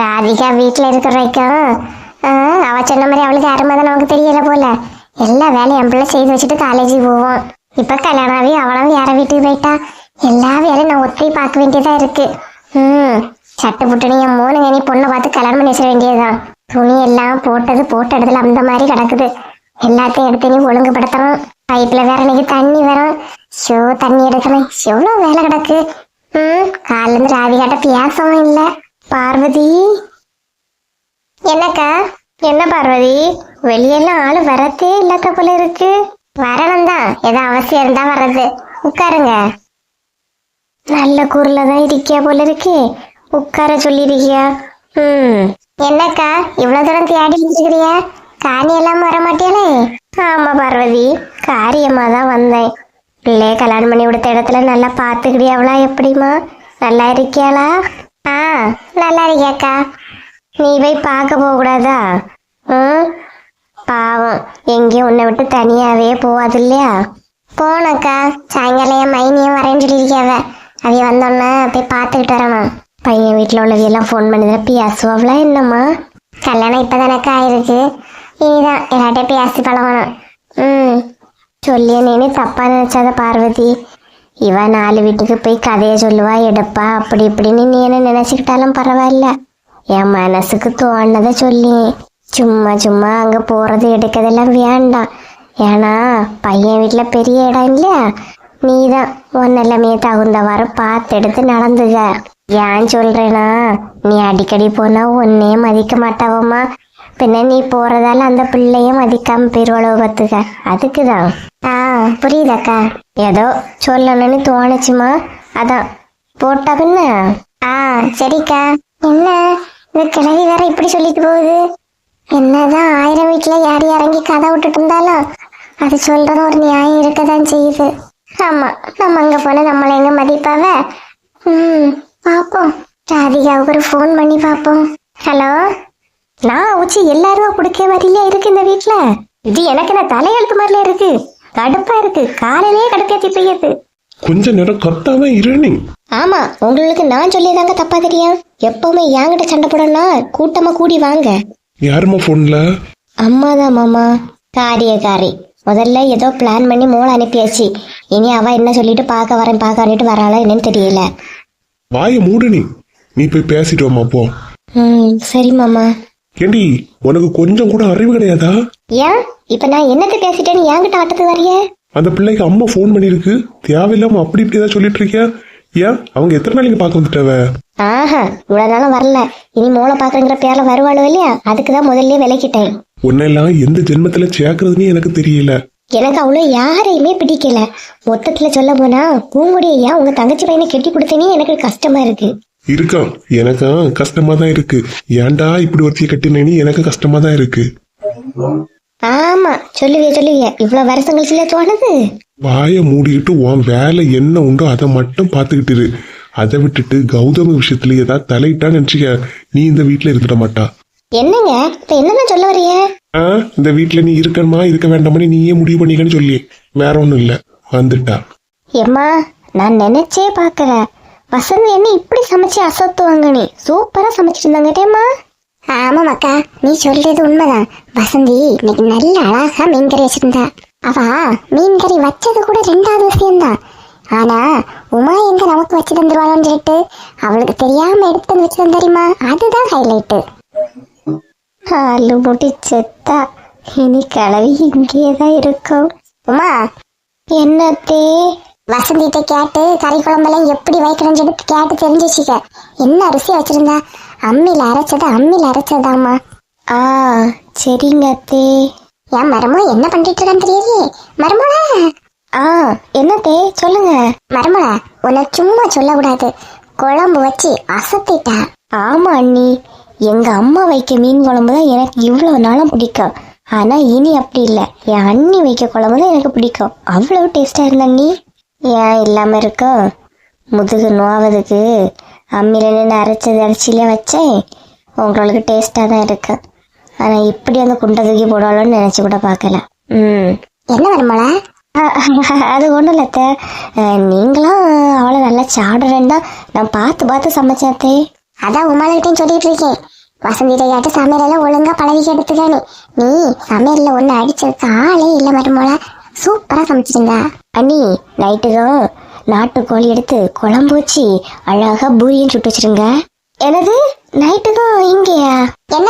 ராதிகா வீட்டில் இருக்கிற வரைக்கும் அவ சொன்ன மாதிரி அவளுக்கு அருமை தான் நமக்கு தெரியல போல. எல்லா வேலையும் என் பிள்ளை செய்து வச்சுட்டு காலேஜுக்கு போவோம் இப்போ கல்யாணம் ஆகி அவளும் யார வீட்டுக்கு போயிட்டா? எல்லா வேலையும் நான் ஒத்தி பார்க்க வேண்டியதா இருக்கு. ம் சட்டை புட்டணி என் மூணு நீ பொண்ணை பார்த்து கல்யாணம் பண்ணி வச்சிட வேண்டியதுதான். துணி எல்லாம் போட்டது போட்ட இடத்துல அந்த மாதிரி கிடக்குது. எல்லாத்தையும் எடுத்து நீ ஒழுங்குபடுத்தணும் பைப்ல வேற இன்னைக்கு தண்ணி வரும் ஷோ தண்ணி எடுக்கணும் எவ்வளோ வேலை கிடக்கு. ம் காலையில ராதிகாட்ட பேசவும் இல்லை. பார்வதி? என்னக்கா? என்ன பார்வதி? வெளியெல்லாம் ஆளு வரதே இல்லாத போல இருக்கு. வரணும் தான் ஏதோ அவசியம் இருந்தா வர்றது. உட்காருங்க. நல்ல குரல தான் இருக்கியா போல இருக்கு. உட்கார சொல்லிருக்கியா? ம். என்னக்கா இவ்வளவு தூரம் தேடி வச்சுக்கிறியா காணி எல்லாம் வர மாட்டியாலே ஆமா பார்வதி காரியமா தான் வந்தேன். பிள்ளைய கல்யாணம் பண்ணி கொடுத்த இடத்துல நல்லா பார்த்துக்கிறியாவளா எப்படிமா நல்லா இருக்கியாளா? ஆ நல்லா இருக்கியாக்கா நீ போய் பார்க்க போகக்கூடாதா ம் பாவம் எங்கேயும் உன்னை விட்டு தனியாகவே போகாது இல்லையா? போனக்கா சாயங்காலம் என் மைனியும் வரேன்னு சொல்லியிருக்காவ. அவைய வந்தோன்னே போய் பார்த்துக்கிட்டு வரணும் பையன் வீட்டில் உள்ளவையெல்லாம் ஃபோன் பண்ணி பேசுவாங்களா என்னம்மா? கல்யாணம் இப்போதானக்கா ஆயிருக்கு. இனிதான் எல்லாட்டையும் பேசி பழகணும். ம். சொல்லியே நீனு தப்பாக நினச்சாத பார்வதி. இவ நாலு வீட்டுக்கு போய் கதையை சொல்லுவா எடுப்பா அப்படி இப்படின்னு நீ என்ன நினைச்சுக்கிட்டாலும் பரவாயில்ல. என் மனசுக்கு தோணதை சொல்லி. சும்மா சும்மா அங்க போறது எடுக்கிறதெல்லாம் வேண்டாம். ஏன்னா பையன் வீட்டுல பெரிய இடம் இல்லையா? நீதான் உன் எல்லாமே தகுந்தவாறு பார்த்து எடுத்து நடந்துக ஏன் சொல்றேனா நீ அடிக்கடி போனா உன்னே மதிக்க மாட்டாவம்மா. பின்ன நீ போறதால அந்த பிள்ளையும் மதிக்காம பெருவளவு பார்த்துக்க. அதுக்குதான் ஆ புரியுதாக்கா? ஏதோ சொல்லணும்னு தோணுச்சுமா? அதான். போட்டா பின்ன? ஆ சரிக்கா. என்ன? இந்த கிழவி வேற இப்படி சொல்லிட்டு போகுது. என்னதான் ஆயிரம் வீட்டுல யார் இறங்கி கதை விட்டுட்டு இருந்தாலும் அது சொல்றது ஒரு நியாயம் இருக்கதான் செய்யுது. ஆமா நம்ம அங்க போனா நம்மள எங்க மதிப்பாவ? ம் பாப்போம். ராதிகாவுக்கு ஒரு ஃபோன் பண்ணி பாப்போம். ஹலோ நான் உச்சி எல்லாரும் கொடுக்க மாதிரிலே இருக்கு இந்த வீட்ல. இது எனக்கு நான் தலையெழுத்து மாதிரில இருக்கு. கடுப்பா இருக்கு. காலையிலேயே கடுப்பேத்தி பெய்யுது கொஞ்ச நேரம் கத்தாம இரு ஆமா உங்களுக்கு நான் சொல்லியதாங்க தப்பா தெரியும். எப்பவுமே என்கிட்ட சண்டை போடணும்னா கூட்டமா கூடி வாங்க. யாரும்மா போன்ல அம்மாதான் மாமா. காரியக்காரி. முதல்ல ஏதோ பிளான் பண்ணி மூளை அனுப்பியாச்சு. இனி அவ என்ன சொல்லிட்டு பார்க்க வரேன் பார்க்க வரேன்ட்டு வராளா என்னன்னு தெரியல. வாயை மூடு நீ. நீ போய் பேசிட்டு வாமா போ. ம் சரி மாமா. ஏண்டி உனக்கு கொஞ்சம் கூட அறிவு கிடையாதா? ஏன்? இப்ப நான் என்னத்த பேசிட்டேன்னு என்கிட்ட ஆட்டத்துக்கு வரைய அந்த பிள்ளைக்கு அம்மா ஃபோன் பண்ணிருக்கு தேவையில்லாம அப்படி இப்படி ஏதாவது சொல்லிட்டு இருக்கியா? ஏன்? அவங்க எத்தனை நாளைக்கு பார்க்க வந்துட்டாவ? ஆஹா இவ்வளவு நாளும் வரல. இனி மூளை பாக்குறங்கிற பேர்ல வருவாளோ இல்லையா? அதுக்கு தான் முதல்ல விலக்கிட்டேன் உன்னெல்லாம் எந்த ஜென்மத்துல சேர்க்கறதுன்னு எனக்கு தெரியல. எனக்கு அவ்வளோ யாரையுமே பிடிக்கல. மொத்தத்துல சொல்ல போனா பூங்குடியை உங்க தங்கச்சி பையனை கெட்டி கொடுத்தனே எனக்கு கஷ்டமா இருக்கு. இருக்கான். எனக்கும் கஷ்டமா தான் இருக்கு. ஏன்டா இப்படி ஒருத்திய கட்டினேன்னு எனக்கு கஷ்டமா தான் இருக்கு. ஆமா சொல்லுவிய சொல்லுவிய இவ்வளவு வருஷம் கழிச்சுல தோணுது வாயை மூடிக்கிட்டு உன் வேலை என்ன உண்டோ அதை மட்டும் பார்த்துக்கிட்டு இரு. அதை விட்டுட்டு கௌதம விஷயத்துல ஏதாவது தலையிட்டான்னு நினைச்சுக்க. நீ இந்த வீட்டுல இருந்துட மாட்டா. என்னங்க? இப்ப என்னதான் சொல்ல வரிய ஆ இந்த வீட்டுல நீ இருக்கணுமா இருக்க வேண்டாமான்னு நீயே முடிவு பண்ணிக்கன்னு சொல்லி வேற ஒண்ணும் இல்ல. வந்துட்டா. எம்மா நான் நினைச்சே பாக்கல வசந்த் என்ன இப்படி சமைச்சு அசத்துவாங்க நீ? சூப்பரா சமைச்சிட்டு இருந்தாங்கட்டேம்மா ஆமா மக்கா நீ சொல்றது உண்மைதான். வசந்தி இன்னைக்கு நல்ல அழகா மீன் கறி வச்சிருந்தா. அவ மீன் கறி வச்சது கூட ரெண்டாவது விஷயம்தான். ஆனா உமா எங்க நமக்கு வச்சு தந்துருவாளோன்னு சொல்லிட்டு அவளுக்கு தெரியாம எடுத்து வந்து வச்சு தெரியுமா? அதுதான் ஹைலைட்டு ஆளு முடி செத்தா இனி கிளவி இங்கேயே தான் இருக்கும். உமா. என்னத்தே? வசந்திட்ட கேட்டு கறி குழம்பெல்லாம் எப்படி வைக்கணும்னு சொல்லிட்டு கேட்டு தெரிஞ்சு வச்சுக்க என்ன அரிசி வச்சிருந்தா? அம்மியில அரைச்சது அம்மியில அரைச்சதாமா ஆ சரிங்க அத்தே. என் மருமோ என்ன பண்ணிட்டு இருக்கான்னு தெரியுது மருமோளா ஆ என்னத்தே சொல்லுங்க. மருமோளா உன்னை சும்மா சொல்லக்கூடாது. குழம்பு வச்சு அசத்திட்டா. ஆமா அண்ணி. எங்க அம்மா வைக்க மீன் குழம்பு தான் எனக்கு இவ்வளவு நாளும் பிடிக்கும். ஆனா இனி அப்படி இல்லை. என் அண்ணி வைக்க குழம்பு தான் எனக்கு பிடிக்கும். அவ்வளவு டேஸ்டா இருந்த அண்ணி. ஏன் இல்லாம இருக்கும் முதுகு நோவதுக்கு. அம்மியில நின்று அரைச்சது அரைச்சிலே வச்சேன். உங்களுக்கு டேஸ்ட்டாக தான் இருக்கு. ஆனால் இப்படி அந்த குண்டை தூக்கி போடலாம்னு நினைச்சு கூட பார்க்கல. ம். என்ன வருமாளா அது ஒன்றும் இல்லை அத்தை. நீங்களும் அவ்வளோ நல்லா சாடுறேன்னு தான் நான் பார்த்து பார்த்து சமைச்சேன் அத்தை. அதான் உமாளுகிட்டையும் சொல்லிட்டு இருக்கேன். வசந்திரையாட்டு சமையலெல்லாம் ஒழுங்காக பழகி எடுத்துக்கானே. நீ சமையலில் ஒன்று அடிச்சதுக்கு ஆளே இல்லை மருமோல சூப்பராக சமைச்சிருங்க அண்ணி நைட்டுக்கும் நாட்டுக்கோழி எடுத்து குழம்பு வச்சு அழகாக பூரியும் சுட்டு வச்சிருங்க. எனது நைட்டுக்கும் இங்கேயா? என்ன?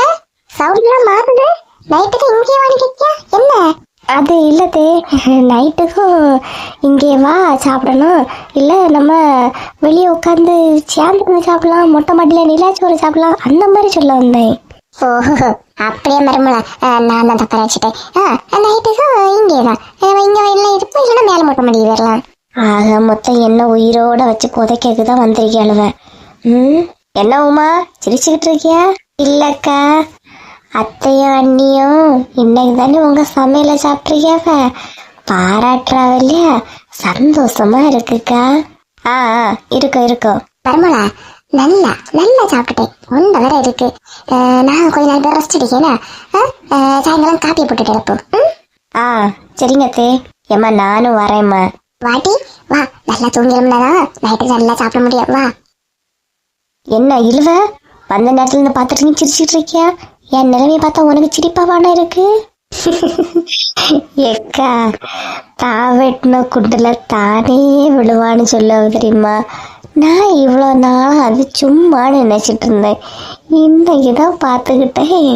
சவுண்ட்லாம் மாறுது? நைட்டுக்கு இங்கேயே வாங்கிக்கியா என்ன? அது இல்லது நைட்டுக்கும் இங்கே வா சாப்பிடணும். இல்லை நம்ம வெளியே உட்காந்து சேர்ந்து சாப்பிடலாம் மொட்டை மாட்டில் நிலாச்சோறு சாப்பிடலாம் அந்த மாதிரி சொல்ல வந்தேன். ஓஹோ. அப்படியே மருமல நான் தான் தப்பா வச்சுட்டேன் நைட்டுக்கு இங்கே தான். இங்கே எல்லாம் இருப்போம் இல்லைன்னா மேலே மொட்டை மாடி வரலாம். ஆக மொத்தம் என்ன உயிரோட வச்சு புதைக்கிறதுக்கு தான் வந்திருக்கேன் அழுவ. ம்? என்ன உமா சிரிச்சுக்கிட்டு இருக்கியா? இல்லக்கா. அத்தையும் அண்ணியும் இன்னைக்கு தானே உங்க சமையல சாப்பிட்ருக்கியாவ பாராட்டுறாவ இல்லையா? சந்தோஷமா இருக்குக்கா. ஆ ஆ, இருக்கும் இருக்கும் பரமலா நல்லா நல்லா சாப்பிட்டுட்டேன். ஒன்றை வர இருக்கு. நான் கொஞ்ச நேரம் ரெஸ்ட் அடிக்கேனா சாயங்காலம் காப்பி போட்டுட்டு இருப்போம்? ஆ சரிங்க தே ஏம்மா நானும் வரேம்மா. வாட்டி வா. நல்லா தூங்கிடும்னா நைட்டு நல்லா சாப்பிட முடியும். வா. என்ன இழுவ? வந்த நேரத்துல இருந்து பார்த்துட்டு நீ சிரிச்சிட்டு இருக்கியா? என் நிலைமையை பார்த்தா உனக்கு சிரிப்பாவான இருக்கு. எக்கா தான் வெட்டின குண்டுல தானே விழுவான்னு சொல்ல தெரியுமா? நான் இவ்வளோ நாள் அது சும்மா நினைச்சிட்டு இருந்தேன். இன்னைக்கு தான் பார்த்துக்கிட்டேன்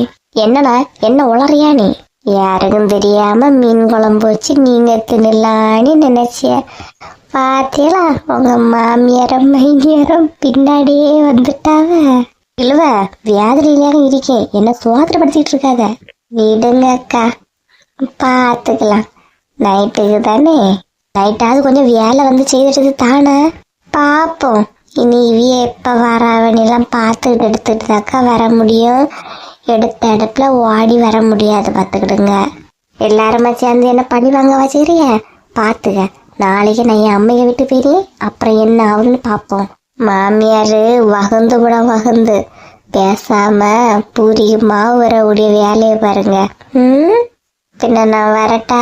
என்னடா என்ன உளறியா நீ? யாருக்கும் தெரியாம மீன் குழம்பு வச்சு நீங்க தின்னலான்னு நினைச்சிய பாத்தீங்களா உங்க மாமியாரம் மைனியாரம் பின்னாடியே வந்துட்டாவ இல்லவ வியாதிரியாக இருக்கேன் என்ன சுவாதப்படுத்திட்டு இருக்காத. விடுங்க அக்கா பார்த்துக்கலாம். நைட்டுக்கு தானே? நைட்டாவது கொஞ்சம் வேலை வந்து செய்துட்டு தானே? பார்ப்போம் இனி இவிய எப்போ வராவனெல்லாம் பார்த்து எடுத்துட்டு தாக்கா வர முடியும்? எடுத்த இடத்துல ஓடி வர முடியாது பார்த்துக்கிடுங்க. எல்லாருமா சேர்ந்து என்ன பண்ணி வாங்க வச்சுக்கிறிய? பார்த்துக்க. நாளைக்கு நான் என் அம்மையை விட்டு போயிரு அப்புறம் என்ன ஆகுன்னு பார்ப்போம். மாமியார் வகுந்து கூட வகுந்து பேசாம பூரி மாவு வரக்கூடிய வேலையை பாருங்க. ம்? பின்ன நான் வரட்டா?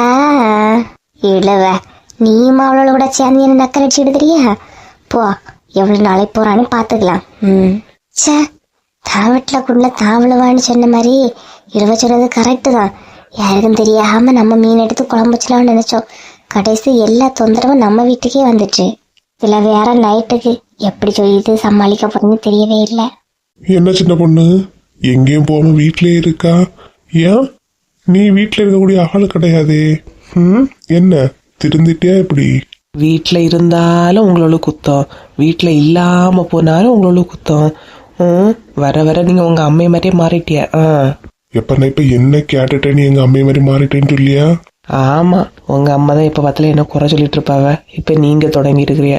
இழுவ. நீ அவளோட கூட சேர்ந்து என்ன நக்கல் அடிச்சு போ. எவ்வளவு நாளைக்கு போறான்னு பாத்துக்கலாம் ம். சே தாவட்டில குள்ள தாவளவான்னு சொன்ன மாதிரி இழுவ சொன்னது கரெக்டு தான். யாருக்கும் தெரியாம நம்ம மீன் எடுத்து குழம்பு வச்சலாம்னு நினைச்சோம். கடைசி எல்லா தொந்தரவும் நம்ம வீட்டுக்கே வந்துச்சு. இதுல வேற நைட்டுக்கு எப்படி சொல்லிட்டு சமாளிக்க போறேன்னு தெரியவே இல்லை. என்ன சின்ன பொண்ணு? எங்கேயும் போகாம வீட்டிலே இருக்கா? ஏன்? நீ வீட்டில் இருக்கக்கூடிய ஆளு கிடையாதே. ம்? என்ன? திருந்திட்டியா இப்படி? வீட்டில் இருந்தாலும் உங்களோட குத்தம். வீட்டில் இல்லாமல் போனாலும் உங்களோட குத்தம். ம், வர வர நீங்கள் உங்கள் அம்மை மாதிரியே மாறிட்டியா? ஆ. எப்ப நான் இப்ப என்ன கேட்டுட்டேன்? நீ எங்க அம்மையை மாதிரி மாறிட்டேன்னு சொல்லியா? ஆமாம் உங்கள் அம்மா தான் இப்போ பார்த்தால என்ன குறை சொல்லிட்டு இருப்பாவ? இப்போ நீங்கள் தொடங்கி இருக்கிறிய?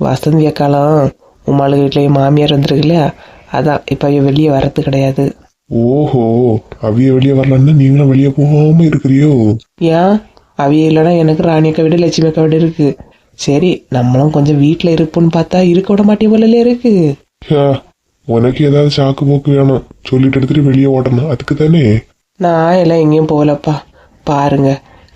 வசந்தி அக்காலம் உமாளுக்கு வீட்டில் மாமியார் வந்திருக்கு இல்லையா? அதான் இப்போ அவ வெளியே வரது கிடையாது. ஓஹோ அவிய வெளியே வரலன்னா நீங்களும் வெளியே போகாம இருக்கிறியோ? ஏன்? அவிய இல்லைன்னா எனக்கு ராணி அக்கா வீடு லட்சுமி அக்கா வீடு இருக்கு. சரி நம்மளும் கொஞ்சம் வீட்டில் இருப்போம்னு பார்த்தா இருக்க விட மாட்டே போல இருக்கு. உனக்கு ஏதாவது சாக்கு போக்கு வேணும். சொல்லிட்டு எடுத்துட்டு வெளியே ஓடணும். அதுக்கு தானே? நான் எல்லாம் எங்கேயும் போகலப்பா. பாருங்க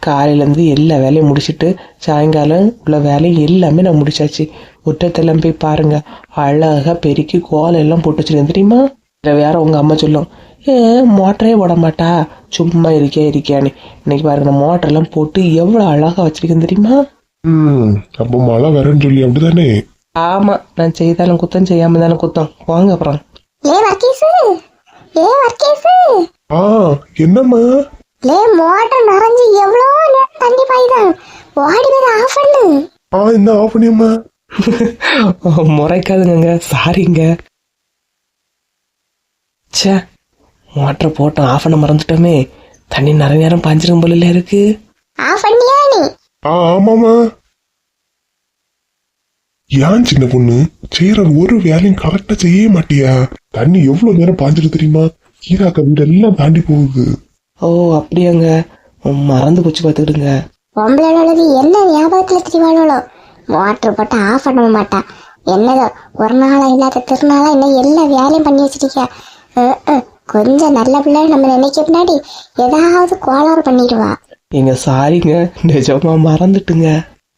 காலையிலேருந்து எல்லா வேலையும் முடிச்சிட்டு சாயங்காலம் உள்ள வேலையும் எல்லாமே நான் முடிச்சாச்சு. முற்றத்தெல்லாம் போய் பாருங்க. அழகா பெருக்கி கோலம் எல்லாம் போட்டு வச்சிருக்கேன். தெரியுமா? வேற உங்க அம்மா சொல்லும். ஏ மோட்டரே போட மாட்டா. சும்மா இருக்கியா இருக்கியான்னு. இன்னைக்கு பாருங்க நான் மோட்டரெல்லாம் போட்டு எவ்வளோ அழகா வச்சிருக்கேன் தெரியுமா? ம் அப்போ மழை வரேன்னு சொல்லி அப்படிதானே? ஆமா நான் செய்தாலும் குத்தம் செய்யாம இருந்தாலும் குத்தம். வாங்க அப்புறம். லே வர்க்கீஸு லே வர்க்கீஸு ஆ என்னம்மா? லே மோட்டர் நிறைஞ்சு எவ்வளோ நேரம் தண்ணி பாயுதான். ஓடி போய் ஆஃப் பண்ணு. ஆ என்ன ஆஃப் பண்ணியம்மா? முறைக்காதுங்க சாரிங்க. ச்சே. மோட்டரை போட்டோம் ஆஃப் பண்ண மறந்துட்டோமே. தண்ணி நிறைய நேரம் பாஞ்சிரும் போல இருக்கு? ஆஃப் பண்ணியா நீ? ஆ ஆமாம்மா. ஏன் சின்ன பொண்ணு? செய்யற ஒரு வேலையும் கரெக்டா செய்ய மாட்டியா? தண்ணி எவ்வளவு நேரம் பாஞ்சிட்டு தெரியுமா? ஈராக்க வீடெல்லாம் தாண்டி போகுது. ஓ அப்படியாங்க. மறந்து போச்சு பார்த்துக்கிடுங்க. பொம்பளைகளது என்ன ஞாபகத்துல தெரிவாளோ மோட்டர் போட்டு ஆஃப் பண்ண மாட்டா. என்னதோ ஒரு நாளா இல்லாத திருநாளா இன்னும் எல்லா வேலையும் பண்ணி வச்சிருக்கியா. கொஞ்சம் நல்ல பிள்ளை நம்ம நினைக்க பின்னாடி ஏதாவது கோளாறு பண்ணிடுவா. எங்க சாரிங்க நிஜமா மறந்துட்டுங்க.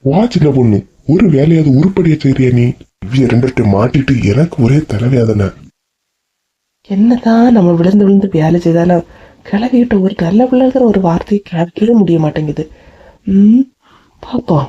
வா சின்ன பொண்ணு. ஒரு வேலையாவது உருப்படியா செய்றியா நீ? இவ்விய ரெண்டு மாட்டிட்டு எனக்கு ஒரே தலைவேதனை. என்னதான் நம்ம விழுந்து விழுந்து வேலை செய்தாலும் கிளவிக்கிட்ட ஒரு நல்ல பிள்ளைங்கிற ஒரு வார்த்தையை கேட்கவே முடிய மாட்டேங்குது. ம் பார்ப்போம்